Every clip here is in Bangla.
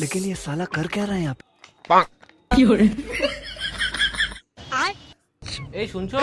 लेकिन ये साला कर क्या रहे हैं आप आज ए सुनছো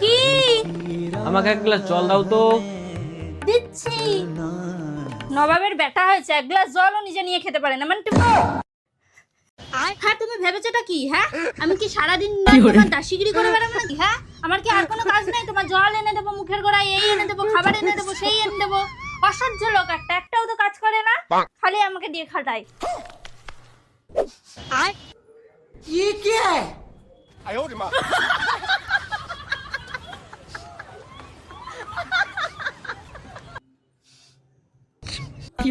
কি আমরা এক গ্লাস জল দাও তো নবাবের بیٹা হয় এক গ্লাস জল ও নিজে নিয়ে খেতে পারে না মানে হ্যাঁ তুমি ভেবেছোটা কি হ্যাঁ আমি কি সারাদিন তোমার দাসিগিরি করে বেড়াবো নাকি হ্যাঁ আমার কি আর কোনো কাজ নেই তোমার জল এনে দেবো মুখের গোড়ায় এই এনে দেবো খাবার এনে দেবো সেই এনে দেবো অসহ্য লোক একটা একটাও তো কাজ করে না খালি আমাকে দিয়ে খাটায় ये क्या है आयो रे मां কি